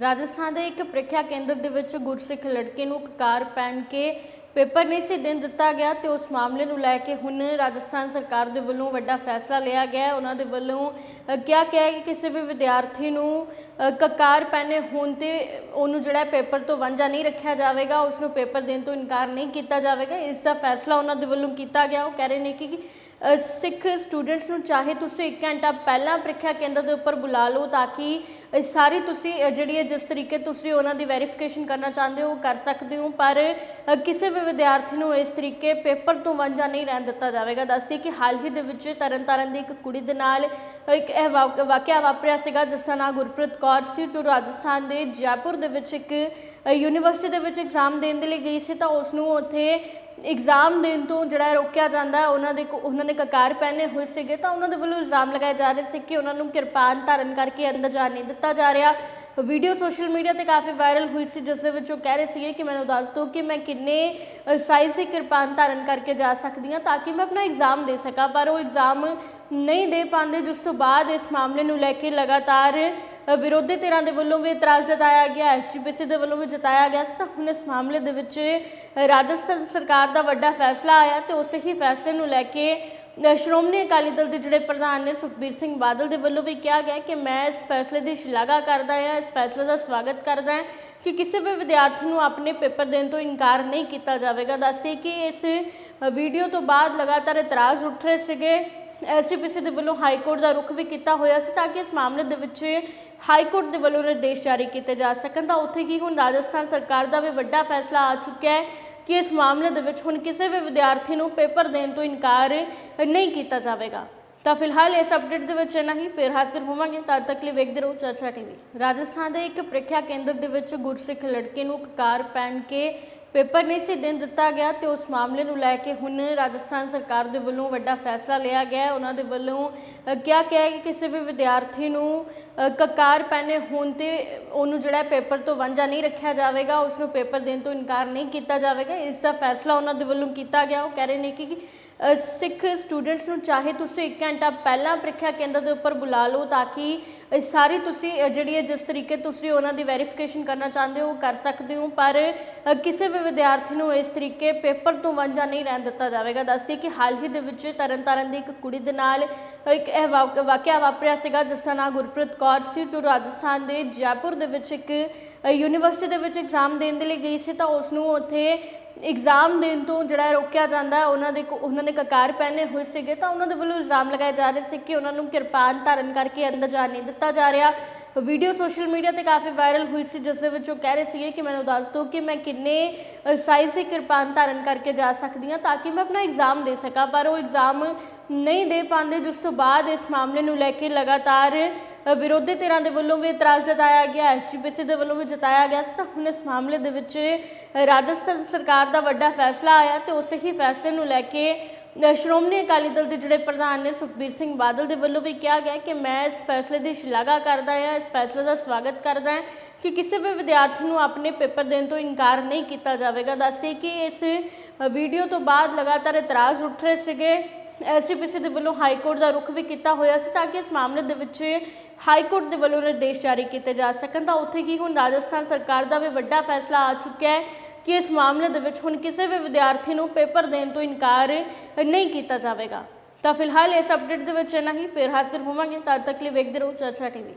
ਰਾਜਸਥਾਨ ਦੇ ਇੱਕ ਪ੍ਰੀਖਿਆ ਕੇਂਦਰ ਦੇ ਵਿੱਚ ਗੁਰਸਿੱਖ ਲੜਕੇ ਨੂੰ ਕਕਾਰ ਪਹਿਨ ਕੇ ਪੇਪਰ ਨਹੀਂ ਸੀ ਦੇਣ ਦਿੱਤਾ ਗਿਆ ਤੇ ਉਸ ਮਾਮਲੇ ਨੂੰ ਲੈ ਕੇ ਹੁਣ ਰਾਜਸਥਾਨ ਸਰਕਾਰ ਦੇ ਵੱਲੋਂ ਵੱਡਾ ਫੈਸਲਾ ਲਿਆ ਗਿਆ ਹੈ। ਉਹਨਾਂ ਦੇ ਵੱਲੋਂ ਕਿਹਾ ਗਿਆ ਕਿ ਕਿਸੇ ਵੀ ਵਿਦਿਆਰਥੀ ਨੂੰ ਕਕਾਰ ਪਹਿਨੇ ਹੋਣ ਤੇ ਉਹਨੂੰ ਜਿਹੜਾ ਪੇਪਰ ਤੋਂ ਵਾਂਝਾ ਨਹੀਂ ਰੱਖਿਆ ਜਾਵੇਗਾ ਉਸ ਨੂੰ ਪੇਪਰ ਦੇਣ ਤੋਂ ਇਨਕਾਰ ਨਹੀਂ ਕੀਤਾ ਜਾਵੇਗਾ। ਇਸ ਦਾ ਫੈਸਲਾ ਉਹਨਾਂ ਦੇ ਵੱਲੋਂ ਕੀਤਾ ਗਿਆ। ਉਹ ਕਹਿ ਰਹੇ ਨੇ ਕਿ ਸਿੱਖ ਸਟੂਡੈਂਟਸ ਨੂੰ ਚਾਹੇ ਤੁਸੀਂ 1 ਘੰਟਾ ਪਹਿਲਾਂ ਪ੍ਰੀਖਿਆ ਕੇਂਦਰ ਦੇ ਉੱਪਰ ਬੁਲਾ ਲਓ ਤਾਂ ਕਿ ਸਾਰੀ ਤੁਸੀਂ ਜਿਹੜੀ ਹੈ ਜਿਸ ਤਰੀਕੇ ਤੁਸੀਂ ਉਹਨਾਂ ਦੀ ਵੈਰੀਫਿਕੇਸ਼ਨ ਕਰਨਾ ਚਾਹੁੰਦੇ ਹੋ ਉਹ ਕਰ ਸਕਦੇ ਹੋ, ਪਰ ਕਿਸੇ ਵੀ ਵਿਦਿਆਰਥੀ ਨੂੰ ਇਸ ਤਰੀਕੇ ਪੇਪਰ ਤੋਂ ਵਾਂਝਾ ਨਹੀਂ ਰਹਿਣ ਦਿੱਤਾ ਜਾਵੇਗਾ। ਦੱਸਦੀ ਕਿ ਹਾਲ ਹੀ ਦੇ ਵਿੱਚ ਤਰਨਤਾਰਨ ਦੀ ਇੱਕ ਕੁੜੀ ਦੇ ਨਾਲ ਇੱਕ ਇਹ ਵਾ- ਵਾਕਿਆ ਵਾਪਰਿਆ ਸੀਗਾ, ਜਿਸ ਦਾ ਨਾਮ ਗੁਰਪ੍ਰੀਤ ਕੌਰ ਸੀ, ਜੋ ਰਾਜਸਥਾਨ ਦੇ ਜੈਪੁਰ ਦੇ ਵਿੱਚ ਇੱਕ ਯੂਨੀਵਰਸਿਟੀ ਦੇ ਵਿੱਚ ਐਗਜ਼ਾਮ ਦੇਣ ਦੇ ਲਈ ਗਈ ਸੀ ਤਾਂ ਉਸ ਨੂੰ ਉੱਥੇ ਇਗਜ਼ਾਮ ਦੇਣ ਤੋਂ ਜਿਹੜਾ ਰੋਕਿਆ ਜਾਂਦਾ, ਉਹਨਾਂ ਦੇ ਕੋ- ਉਹਨਾਂ ਨੇ ਕਕਾਰ ਪਹਿਨੇ ਹੋਏ ਸੀਗੇ, ਤਾਂ ਉਹਨਾਂ ਦੇ ਵੱਲੋਂ ਇਲਜ਼ਾਮ ਲਗਾਏ ਜਾ ਰਹੇ ਸੀ ਕਿ ਉਹਨਾਂ ਨੂੰ ਕਿਰਪਾਨ ਧਾਰਨ ਕਰਕੇ ਅੰਦਰ ਜਾਣ ਨਹੀਂ ਦਿੱਤਾ ਜਾ ਰਿਹਾ। ਵੀਡੀਓ ਸੋਸ਼ਲ ਮੀਡੀਆ ਤੇ ਕਾਫੀ ਵਾਇਰਲ ਹੋਈ ਸੀ, ਜਿਸ ਦੇ ਵਿੱਚ ਉਹ ਕਹਿ ਰਹੇ ਸੀਗੇ ਕਿ ਮੈਨੂੰ ਦੱਸ ਦਿਓ ਕਿ ਮੈਂ ਕਿੰਨੇ ਸਾਈਜ਼ ਦੀ ਕਿਰਪਾਨ ਧਾਰਨ ਕਰਕੇ ਜਾ ਸਕਦੀ ਹਾਂ ਤਾਂ ਕਿ ਮੈਂ ਆਪਣਾ ਐਗਜ਼ਾਮ ਦੇ ਸਕਾਂ। ਪਰ ਉਹ ਐਗਜ਼ਾਮ ਨਹੀਂ ਦੇ ਪਾਉਂਦੇ, ਜਿਸ ਤੋਂ ਬਾਅਦ ਇਸ ਮਾਮਲੇ ਨੂੰ ਲੈ ਕੇ ਲਗਾਤਾਰ ਵਿਰੋਧੀ ਧਿਰਾਂ ਦੇ ਵੱਲੋਂ ਵੀ ਇਤਰਾਜ਼ ਜਤਾਇਆ ਗਿਆ ਐਸਜੀਪੀਸੀ ਦੇ ਵੱਲੋਂ ਵੀ ਜਤਾਇਆ ਗਿਆ ਸੀ। ਤਾਂ ਹੁਣ ਇਸ ਮਾਮਲੇ ਦੇ ਵਿੱਚ ਰਾਜਸਥਾਨ ਸਰਕਾਰ ਦਾ ਵੱਡਾ ਫੈਸਲਾ ਆਇਆ ਤੇ ਉਸੇ ਹੀ ਫੈਸਲੇ ਨੂੰ ਲੈ ਕੇ ਸ਼੍ਰੋਮਣੀ ਅਕਾਲੀ ਦਲ ਦੇ ਜਿਹੜੇ ਪ੍ਰਧਾਨ ਨੇ ਸੁਖਬੀਰ ਸਿੰਘ ਬਾਦਲ ਦੇ ਵੱਲੋਂ ਵੀ ਕਿਹਾ ਗਿਆ ਕਿ ਮੈਂ ਇਸ ਫੈਸਲੇ ਦੀ ਸ਼ਲਾਘਾ ਕਰਦਾ ਹਾਂ, ਇਸ ਫੈਸਲੇ ਦਾ ਸਵਾਗਤ ਕਰਦਾ ਹਾਂ ਕਿ ਕਿਸੇ ਵੀ ਵਿਦਿਆਰਥੀ ਨੂੰ ਆਪਣੇ ਪੇਪਰ ਦੇਣ ਤੋਂ ਇਨਕਾਰ ਨਹੀਂ ਕੀਤਾ ਜਾਵੇਗਾ। ਦੱਸਦੇ ਕਿ ਇਸ ਵੀਡੀਓ ਤੋਂ ਬਾਅਦ ਲਗਾਤਾਰ ਇਤਰਾਜ਼ ਉੱਠ ਰਹੇ ਸੀਗੇ। ਐਸਜੀਪੀਸੀ ਦੇ ਵੱਲੋਂ ਹਾਈ ਕੋਰਟ ਦਾ ਰੁਖ ਵੀ ਕੀਤਾ ਹੋਇਆ ਸੀ ਤਾਂ ਕਿ ਇਸ ਮਾਮਲੇ ਦੇ ਵਿੱਚ ਹਾਈ ਕੋਰਟ ਦੇ ਵੱਲੋਂ ਨਿਰਦੇਸ਼ ਜਾਰੀ ਕੀਤੇ ਜਾ ਸਕਣ। ਤਾਂ ਉੱਥੇ ਹੀ ਹੁਣ ਰਾਜਸਥਾਨ ਸਰਕਾਰ ਦਾ ਵੀ ਵੱਡਾ ਫੈਸਲਾ ਆ ਚੁੱਕਿਆ ਹੈ ਕਿ ਇਸ ਮਾਮਲੇ ਦੇ ਵਿੱਚ ਹੁਣ ਕਿਸੇ ਵੀ ਵਿਦਿਆਰਥੀ ਨੂੰ ਪੇਪਰ ਦੇਣ ਤੋਂ ਇਨਕਾਰ ਨਹੀਂ ਕੀਤਾ ਜਾਵੇਗਾ। ਤਾਂ ਫਿਲਹਾਲ ਇਸ ਅਪਡੇਟ ਦੇ ਵਿੱਚ ਇੰਨਾ ਹੀ। ਫਿਰ ਹਾਜ਼ਰ ਹੋਵਾਂਗੇ। ਤਦ ਤੱਕ ਲਈ ਵੇਖਦੇ ਰਹੋ ਚਰਚਾ ਟੀਵੀ। ਰਾਜਸਥਾਨ ਦੇ ਇੱਕ ਪ੍ਰੀਖਿਆ ਕੇਂਦਰ ਦੇ ਵਿੱਚ ਗੁਰਸਿੱਖ ਲੜਕੇ ਨੂੰ ਕਕਾਰ ਪਹਿਨ ਕੇ ਪੇਪਰ ਨਹੀਂ ਸੀ ਦੇਣ ਦਿੱਤਾ ਗਿਆ ਤੇ ਉਸ ਮਾਮਲੇ ਨੂੰ ਲੈ ਕੇ ਹੁਣ ਰਾਜਸਥਾਨ ਸਰਕਾਰ ਦੇ ਵੱਲੋਂ ਵੱਡਾ ਫੈਸਲਾ ਲਿਆ ਗਿਆ ਹੈ। ਉਹਨਾਂ ਦੇ ਵੱਲੋਂ ਕਿਹਾ ਗਿਆ ਕਿ ਕਿਸੇ ਵੀ ਵਿਦਿਆਰਥੀ ਨੂੰ ਕਕਾਰ ਪਹਿਨੇ ਹੋਣ ਤੇ ਉਹਨੂੰ ਜਿਹੜਾ ਪੇਪਰ ਤੋਂ ਵਾਂਝਾ ਨਹੀਂ ਰੱਖਿਆ ਜਾਵੇਗਾ, ਉਸ ਨੂੰ ਪੇਪਰ ਦੇਣ ਤੋਂ ਇਨਕਾਰ ਨਹੀਂ ਕੀਤਾ ਜਾਵੇਗਾ। ਇਸ ਦਾ ਫੈਸਲਾ ਉਹਨਾਂ ਦੇ ਵੱਲੋਂ ਕੀਤਾ ਗਿਆ। ਉਹ ਕਹਿ ਰਹੇ ਨੇ ਕਿ ਸਿੱਖ ਸਟੂਡੈਂਟਸ ਨੂੰ ਚਾਹੇ ਤੁਸੀਂ 1 ਘੰਟਾ ਪਹਿਲਾਂ ਪ੍ਰੀਖਿਆ ਕੇਂਦਰ ਦੇ ਉੱਪਰ ਬੁਲਾ ਲਓ ਤਾਂ ਕਿ ਸਾਰੀ ਤੁਸੀਂ ਜਿਹੜੀ ਹੈ ਜਿਸ ਤਰੀਕੇ ਤੁਸੀਂ ਉਹਨਾਂ ਦੀ ਵੈਰੀਫਿਕੇਸ਼ਨ ਕਰਨਾ ਚਾਹੁੰਦੇ ਹੋ ਉਹ ਕਰ ਸਕਦੇ ਹੋ, ਪਰ ਕਿਸੇ ਵੀ ਵਿਦਿਆਰਥੀ ਨੂੰ ਇਸ ਤਰੀਕੇ ਪੇਪਰ ਤੋਂ ਵਾਂਝਾ ਨਹੀਂ ਰਹਿਣ ਦਿੱਤਾ ਜਾਵੇਗਾ। ਦੱਸਦੀ ਕਿ ਹਾਲ ਹੀ ਦੇ ਵਿੱਚ ਤਰਨਤਾਰਨ ਦੀ ਇੱਕ ਕੁੜੀ ਦੇ ਨਾਲ ਇੱਕ ਇਹ ਵਾ- ਵਾਕਿਆ ਵਾਪਰਿਆ ਸੀਗਾ, ਜਿਸ ਦਾ ਨਾਮ ਗੁਰਪ੍ਰੀਤ ਕੌਰ ਸੀ, ਜੋ ਰਾਜਸਥਾਨ ਦੇ ਜੈਪੁਰ ਦੇ ਵਿੱਚ ਇੱਕ ਯੂਨੀਵਰਸਿਟੀ ਦੇ ਵਿੱਚ ਐਗਜ਼ਾਮ ਦੇਣ ਦੇ ਲਈ ਗਈ ਸੀ ਤਾਂ ਉਸ ਨੂੰ ਉੱਥੇ ਇਗਜ਼ਾਮ ਦੇਣ ਤੋਂ ਜਿਹੜਾ ਰੋਕਿਆ ਜਾਂਦਾ, ਉਹਨਾਂ ਦੇ ਕੋ- ਉਹਨਾਂ ਨੇ ਕਕਾਰ ਪਹਿਨੇ ਹੋਏ ਸੀਗੇ, ਤਾਂ ਉਹਨਾਂ ਦੇ ਵੱਲੋਂ ਇਲਜ਼ਾਮ ਲਗਾਏ ਜਾ ਰਹੇ ਸੀ ਕਿ ਉਹਨਾਂ ਨੂੰ ਕਿਰਪਾਨ ਧਾਰਨ ਕਰਕੇ ਅੰਦਰ ਜਾਣ ਨਹੀਂ ਦਿੱਤਾ ਜਾ ਰਿਹਾ। ਵੀਡੀਓ ਸੋਸ਼ਲ ਮੀਡੀਆ ਤੇ ਕਾਫੀ ਵਾਇਰਲ ਹੋਈ ਸੀ, ਜਿਸ ਦੇ ਵਿੱਚ ਉਹ ਕਹਿ ਰਹੇ ਸੀਗੇ ਕਿ ਮੈਨੂੰ ਦੱਸ ਦਿਓ ਕਿ ਮੈਂ ਕਿੰਨੇ ਸਾਈਜ਼ ਦੀ ਕਿਰਪਾਨ ਧਾਰਨ ਕਰਕੇ ਜਾ ਸਕਦੀ ਹਾਂ ਤਾਂ ਕਿ ਮੈਂ ਆਪਣਾ ਐਗਜ਼ਾਮ ਦੇ ਸਕਾਂ। ਪਰ ਉਹ ਐਗਜ਼ਾਮ ਨਹੀਂ ਦੇ ਪਾਉਂਦੇ, ਜਿਸ ਤੋਂ ਬਾਅਦ ਇਸ ਮਾਮਲੇ ਨੂੰ ਲੈ ਕੇ ਲਗਾਤਾਰ ਵਿਰੋਧੀ ਧਿਰਾਂ ਦੇ ਵੱਲੋਂ ਵੀ ਇਤਰਾਜ਼ ਜਤਾਇਆ ਗਿਆ ਐਸਜੀਪੀਸੀ ਦੇ ਵੱਲੋਂ ਵੀ ਜਤਾਇਆ ਗਿਆ ਸੀ। ਤਾਂ ਹੁਣ ਇਸ ਮਾਮਲੇ ਦੇ ਵਿੱਚ ਰਾਜਸਥਾਨ ਸਰਕਾਰ ਦਾ ਵੱਡਾ ਫੈਸਲਾ ਆਇਆ ਤੇ ਉਸੇ ਹੀ ਫੈਸਲੇ ਨੂੰ ਲੈ ਕੇ ਸ਼੍ਰੋਮਣੀ ਅਕਾਲੀ ਦਲ ਦੇ ਜਿਹੜੇ ਪ੍ਰਧਾਨ ਨੇ ਸੁਖਬੀਰ ਸਿੰਘ ਬਾਦਲ ਦੇ ਵੱਲੋਂ ਵੀ ਕਿਹਾ ਗਿਆ ਕਿ ਮੈਂ ਇਸ ਫੈਸਲੇ ਦੀ ਸ਼ਲਾਘਾ ਕਰਦਾ ਹਾਂ, ਇਸ ਫੈਸਲੇ ਦਾ ਸਵਾਗਤ ਕਰਦਾ ਹਾਂ ਕਿ ਕਿਸੇ ਵੀ ਵਿਦਿਆਰਥੀ ਨੂੰ ਆਪਣੇ ਪੇਪਰ ਦੇਣ ਤੋਂ ਇਨਕਾਰ ਨਹੀਂ ਕੀਤਾ ਜਾਵੇਗਾ। ਦੱਸਦੇ ਕਿ ਇਸ ਵੀਡੀਓ ਤੋਂ ਬਾਅਦ ਲਗਾਤਾਰ ਇਤਰਾਜ਼ ਉੱਠ ਰਹੇ ਸੀਗੇ। ਐਸਜੀਪੀਸੀ ਦੇ ਵੱਲੋਂ ਹਾਈ ਕੋਰਟ ਦਾ ਰੁਖ ਵੀ ਕੀਤਾ ਹੋਇਆ ਸੀ ਤਾਂ ਕਿ ਇਸ ਮਾਮਲੇ ਦੇ ਵਿੱਚ ਹਾਈ ਕੋਰਟ ਦੇ ਵੱਲੋਂ ਨਿਰਦੇਸ਼ ਜਾਰੀ ਕੀਤੇ ਜਾ ਸਕਣ ਤਾਂ ਉੱਥੇ ਹੀ ਹੁਣ ਰਾਜਸਥਾਨ ਸਰਕਾਰ ਦਾ ਵੀ ਵੱਡਾ ਫੈਸਲਾ ਆ ਚੁੱਕਿਆ ਹੈ ਕਿ ਇਸ ਮਾਮਲੇ ਦੇ ਵਿੱਚ ਹੁਣ ਕਿਸੇ ਵੀ ਵਿਦਿਆਰਥੀ ਨੂੰ ਪੇਪਰ ਦੇਣ ਤੋਂ ਇਨਕਾਰ ਨਹੀਂ ਕੀਤਾ ਜਾਵੇਗਾ। ਤਾਂ ਫਿਲਹਾਲ ਇਸ ਅਪਡੇਟ ਦੇ ਵਿੱਚ ਇੰਨਾ ਹੀ। ਫਿਰ ਹਾਜ਼ਰ ਹੋਵਾਂਗੇ। ਤਦ ਤੱਕ ਲਈ ਵੇਖਦੇ ਰਹੋ ਚਰਚਾ ਟੀਵੀ।